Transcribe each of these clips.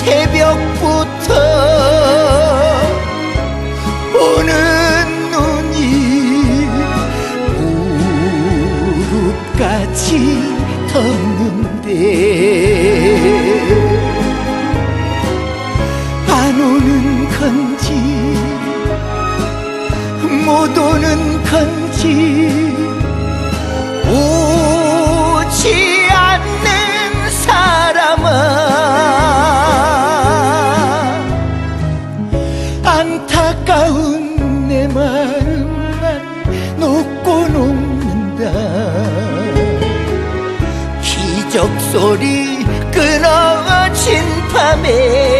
새벽부터 오는 눈이 무릎같이 덮는데 안 오는 건지 못 오는 건지 안타까운 내 마음만 놓고 녹는다. 기적 소리 끊어진 밤에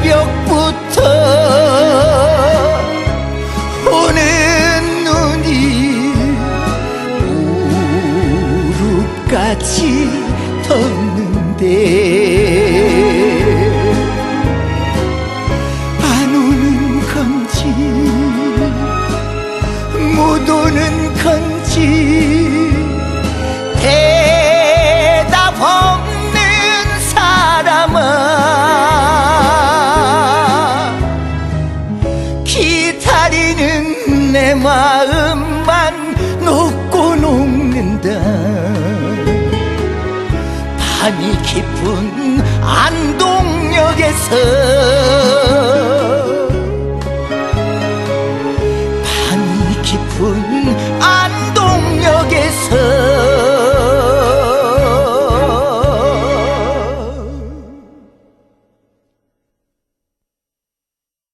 새벽부터 오는 눈이 무릎같이 덮는데 내 마음만 녹고 녹는다. 밤이 깊은 안동역에서